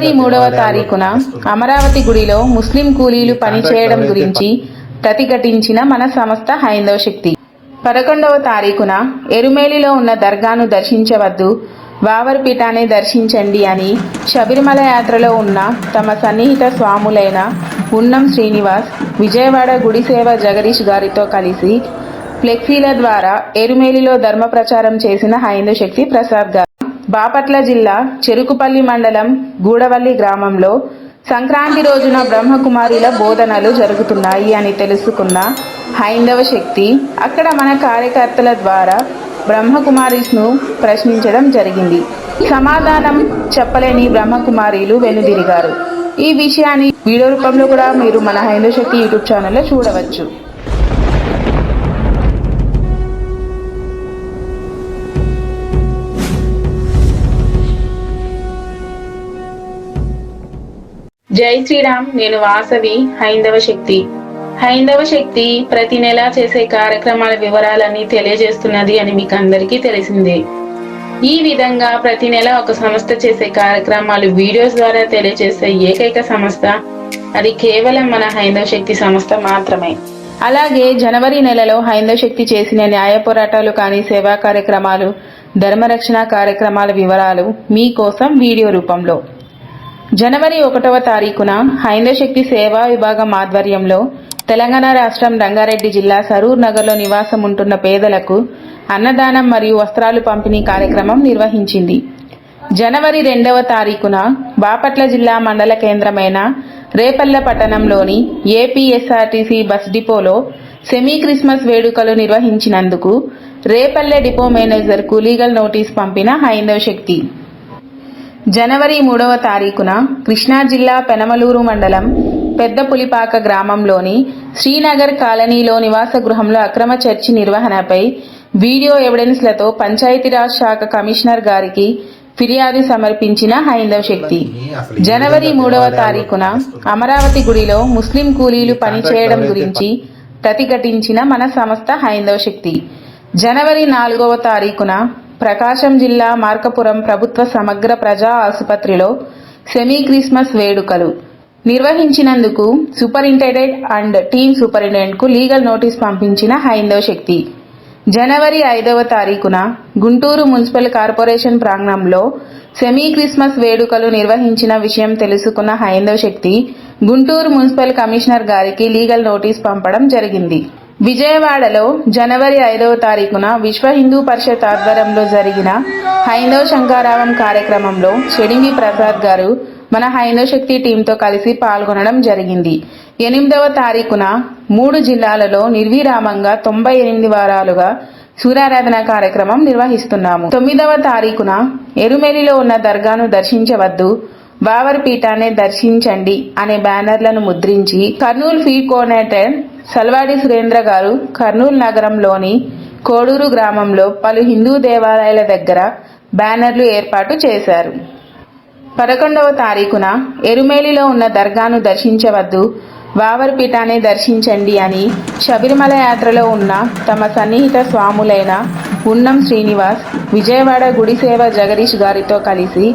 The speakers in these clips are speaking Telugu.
జనవరి మూడవ తారీఖున అమరావతి గుడిలో ముస్లిం కూలీలు పనిచేయడం గురించి ప్రతిఘటించిన మన సంస్థ హైందవ శక్తి. పదకొండవ తారీఖున ఎరుమేలిలో ఉన్న దర్గాను దర్శించవద్దు వావరిపీఠాన్ని దర్శించండి అని శబరిమల యాత్రలో ఉన్న తమ సన్నిహిత స్వాములైన ఉన్నం శ్రీనివాస్ విజయవాడ గుడిసేవ జగదీష్ గారితో కలిసి ఫ్లెక్సీల ద్వారా ఎరుమేలిలో ధర్మ ప్రచారం చేసిన హైందవ శక్తి ప్రసాద్ గారు. బాపట్ల జిల్లా చెరుకుపల్లి మండలం గూడవల్లి గ్రామంలో సంక్రాంతి రోజున బ్రహ్మకుమారిల బోధనలు జరుగుతున్నాయి అని తెలుసుకున్న హైందవ శక్తి అక్కడ మన కార్యకర్తల ద్వారా బ్రహ్మకుమారిస్ను ప్రశ్నించడం జరిగింది. సమాధానం చెప్పలేని బ్రహ్మకుమారీలు వెనుదిరిగారు. ఈ విషయాన్ని వీడియో రూపంలో కూడా మీరు మన హైందవ శక్తి యూట్యూబ్ ఛానల్లో చూడవచ్చు. జై శ్రీరామ్ నేను వాసవి హైందవ శక్తి. హైందవ శక్తి ప్రతి నెల చేసే కార్యక్రమాల వివరాలన్నీ తెలియజేస్తున్నది అని మీకు అందరికీ తెలిసిందే. ఈ విధంగా ప్రతి నెల ఒక సంస్థ చేసే కార్యక్రమాలు వీడియోస్ ద్వారా తెలియజేసే ఏకైక సంస్థ అది కేవలం మన హైందవ శక్తి సంస్థ మాత్రమే. అలాగే జనవరి నెలలో హైందవ శక్తి చేసిన న్యాయ పోరాటాలు కానీ సేవా కార్యక్రమాలు ధర్మరక్షణ కార్యక్రమాల వివరాలు మీకోసం వీడియో రూపంలో. జనవరి ఒకటవ తారీఖున హైందవ శక్తి సేవా విభాగం ఆధ్వర్యంలో తెలంగాణ రాష్ట్రం రంగారెడ్డి జిల్లా సరూర్ నగర్లో నివాసం ఉంటున్న పేదలకు అన్నదానం మరియు వస్త్రాలు పంపిణీ కార్యక్రమం నిర్వహించింది. జనవరి రెండవ తారీఖున బాపట్ల జిల్లా మండల కేంద్రమైన రేపల్ల పట్టణంలోని ఏపీఎస్ఆర్టీసీ బస్ డిపోలో సెమీ క్రిస్మస్ వేడుకలు నిర్వహించినందుకు రేపల్లె డిపో మేనేజర్కు లీగల్ నోటీస్ పంపిన హైందవ శక్తి. జనవరి మూడవ తారీఖున కృష్ణా జిల్లా పెనమలూరు మండలం పెద్ద పులిపాక గ్రామంలోని శ్రీనగర్ కాలనీలో నివాస గృహంలో అక్రమ చర్చి నిర్వహణపై వీడియో ఎవిడెన్స్లతో పంచాయతీరాజ్ శాఖ కమిషనర్ గారికి ఫిర్యాదు సమర్పించిన హైందవ శక్తి. జనవరి మూడవ తారీఖున అమరావతి గుడిలో ముస్లిం కూలీలు పనిచేయడం గురించి ప్రతిఘటించిన మన సంస్థ హైందవ శక్తి. జనవరి నాలుగవ తారీఖున ప్రకాశం జిల్లా మార్కపురం ప్రభుత్వ సమగ్ర ప్రజా ఆసుపత్రిలో సెమీ క్రిస్మస్ వేడుకలు. నిర్వహించినందుకు సూపరింటెండెంట్ అండ్ టీమ్ సూపరింటెండెంట్కు లీగల్ నోటీస్ పంపించిన హైందవ శక్తి. జనవరి ఐదవ తారీఖున గుంటూరు మున్సిపల్ కార్పొరేషన్ ప్రాంగణంలో సెమీ క్రిస్మస్ వేడుకలు నిర్వహించిన విషయం తెలుసుకున్న హైందవ శక్తి గుంటూరు మున్సిపల్ కమిషనర్ గారికి లీగల్ నోటీస్ పంపడం జరిగింది. విజయవాడలో జనవరి ఐదవ తారీఖున విశ్వ హిందూ పరిషత్ ఆధ్వర్యంలో జరిగిన హైందవ శంకారావం కార్యక్రమంలో చెడింగి ప్రసాద్ గారు మన హైందవ శక్తి టీంతో కలిసి పాల్గొనడం జరిగింది. ఎనిమిదవ తారీఖున మూడు జిల్లాలలో నిర్విరామంగా తొంభై ఎనిమిది వారాలుగా సూర్యారాధన కార్యక్రమం నిర్వహిస్తున్నాము. తొమ్మిదవ తారీఖున ఎరుమెలిలో ఉన్న దర్గాను దర్శించవద్దు బావర్ పీఠాన్ని దర్శించండి అనే బ్యానర్లను ముద్రించి కర్నూలు ఫీ కోఆర్డినేటర్ సల్వాడి సురేంద్ర గారు కర్నూలు నగరంలోని కోడూరు గ్రామంలో పలు హిందూ దేవాలయాల దగ్గర బ్యానర్లు ఏర్పాటు చేశారు. పదకొండవ తారీఖున ఎరుమేలిలో ఉన్న దర్గాను దర్శించవద్దు వావరిపీఠాన్ని దర్శించండి అని శబరిమల యాత్రలో ఉన్న తమ సన్నిహిత స్వాములైన ఉన్నం శ్రీనివాస్ విజయవాడ గుడిసేవ జగదీష్ గారితో కలిసి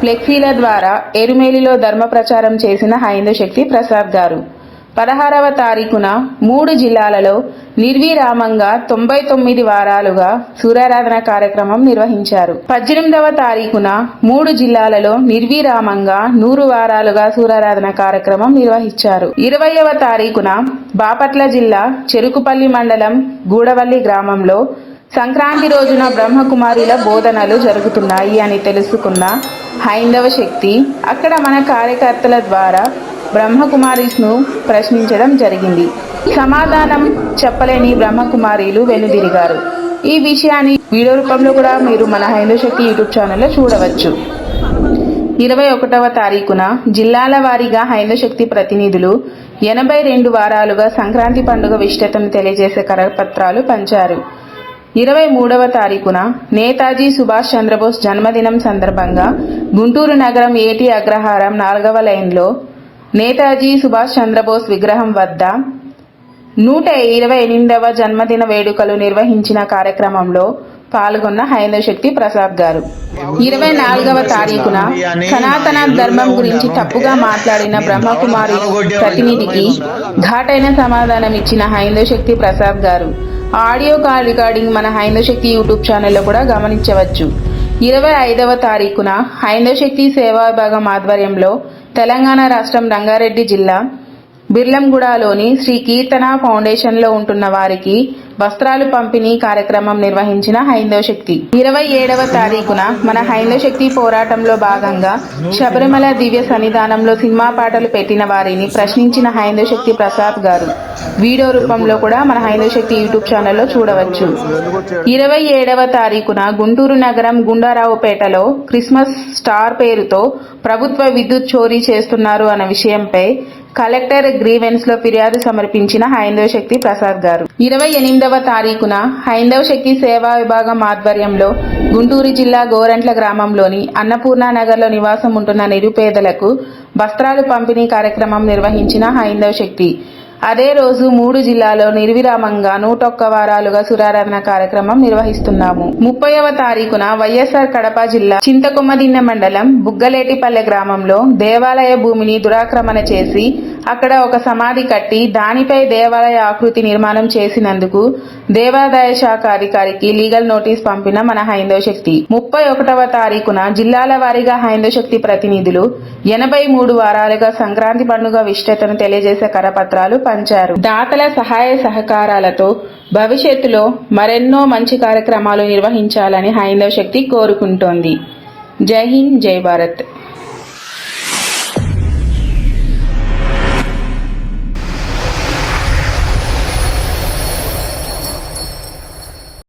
ఫ్లెక్సీల ద్వారా ఎరుమేలిలో ధర్మ ప్రచారం చేసిన హైందవ శక్తి ప్రసాద్ గారు. పదహారవ తారీఖున మూడు జిల్లాలలో నిర్విరామంగా తొంభై తొమ్మిది వారాలుగా సూర్యారాధన కార్యక్రమం నిర్వహించారు. పద్దెనిమిదవ తారీఖున మూడు జిల్లాలలో నిర్విరామంగా నూరు వారాలుగా సూర్యారాధన కార్యక్రమం నిర్వహించారు. ఇరవయవ తారీఖున బాపట్ల జిల్లా చెరుకుపల్లి మండలం గూడవల్లి గ్రామంలో సంక్రాంతి రోజున బ్రహ్మకుమారిల బోధనలు జరుగుతున్నాయి అని తెలుసుకున్న హైందవ శక్తి అక్కడ మన కార్యకర్తల ద్వారా బ్రహ్మకుమారిస్ను ప్రశ్నించడం జరిగింది. సమాధానం చెప్పలేని బ్రహ్మకుమారీలు వెనుదిరిగారు. ఈ విషయాన్ని వీడియో రూపంలో కూడా మీరు మన హైందవ శక్తి యూట్యూబ్ ఛానల్లో చూడవచ్చు. ఇరవై ఒకటవ తారీఖున జిల్లాల వారీగా హైందవ శక్తి ప్రతినిధులు ఎనభై రెండు వారాలుగా సంక్రాంతి పండుగ విశిష్టతను తెలియజేసే కరపత్రాలు పంచారు. ఇరవై మూడవ తారీఖున నేతాజీ సుభాష్ చంద్రబోస్ జన్మదినం సందర్భంగా గుంటూరు నగరం ఏటీ అగ్రహారం నాలుగవ లైన్లో నేతాజీ సుభాష్ చంద్రబోస్ విగ్రహం వద్ద నూట ఇరవై ఎనిమిదవ జన్మదిన వేడుకలు నిర్వహించిన కార్యక్రమంలో పాల్గొన్న హైందవ శక్తి ప్రసాద్ గారు. ఇరవై నాలుగవ తారీఖున సనాతన ధర్మం గురించి తప్పుగా మాట్లాడిన బ్రహ్మకుమారి ప్రతినిధికి ఘాటైన సమాధానం ఇచ్చిన హైందవ శక్తి ప్రసాద్ గారు. ఆడియో కాల్ రికార్డింగ్ మన హైందవ శక్తి యూట్యూబ్ ఛానల్లో కూడా గమనించవచ్చు. ఇరవై ఐదవ తారీఖున హైందవ శక్తి సేవా విభాగం ఆధ్వర్యంలో తెలంగాణ రాష్ట్రం రంగారెడ్డి జిల్లా బిర్లంగూడలోని శ్రీ కీర్తన ఫౌండేషన్లో ఉంటున్న వారికి వస్త్రాలు పంపిణీ కార్యక్రమం నిర్వహించిన హైందవ శక్తి. ఇరవై ఏడవ తారీఖున మన హైందవ శక్తి పోరాటంలో భాగంగా శబరిమల దివ్య సన్నిధానంలో సినిమా పాటలు పెట్టిన వారిని ప్రశ్నించిన హైందవ శక్తి ప్రసాద్ గారు. వీడియో రూపంలో కూడా మన హైందవ శక్తి యూట్యూబ్ ఛానల్లో చూడవచ్చు. ఇరవై ఏడవ తారీఖున గుంటూరు నగరం గుండారావుపేటలో క్రిస్మస్ స్టార్ పేరుతో ప్రభుత్వ విద్యుత్ చోరీ చేస్తున్నారు అన్న విషయంపై కలెక్టర్ గ్రీవెన్స్లో ఫిర్యాదు సమర్పించిన హైందవ శక్తి ప్రసాద్ గారు. ఇరవై ఎనిమిదవ తారీఖున హైందవ శక్తి సేవా విభాగం ఆధ్వర్యంలో గుంటూరు జిల్లా గోరంట్ల గ్రామంలోని అన్నపూర్ణ నగర్లో నివాసం ఉంటున్న నిరుపేదలకు వస్త్రాలు పంపిణీ కార్యక్రమం నిర్వహించిన హైందవ శక్తి అదే రోజు మూడు జిల్లాలో నిర్విరామంగా నూటొక్క వారాలుగా సురారాధన కార్యక్రమం నిర్వహిస్తున్నాము. ముప్పైవ తారీఖున వైఎస్ఆర్ కడప జిల్లా చింతకొమ్మదిన్న మండలం బుగ్గలేటిపల్లె గ్రామంలో దేవాలయ భూమిని దురాక్రమణ చేసి అక్కడ ఒక సమాధి కట్టి దానిపై దేవాలయ ఆకృతి నిర్మాణం చేసినందుకు దేవాదాయ శాఖ అధికారికి లీగల్ నోటీస్ పంపిన మన హైందవ శక్తి. ముప్పై ఒకటవ తారీఖున జిల్లాల వారీగా హైందవ శక్తి ప్రతినిధులు ఎనభై మూడు వారాలుగా సంక్రాంతి పండుగ విశిష్టతను తెలియజేసే కరపత్రాలు పంచారు. దాతల సహాయ సహకారాలతో భవిష్యత్తులో మరెన్నో మంచి కార్యక్రమాలు నిర్వహించాలని హైందవ శక్తి కోరుకుంటోంది. జై హింద్ జై భారత్.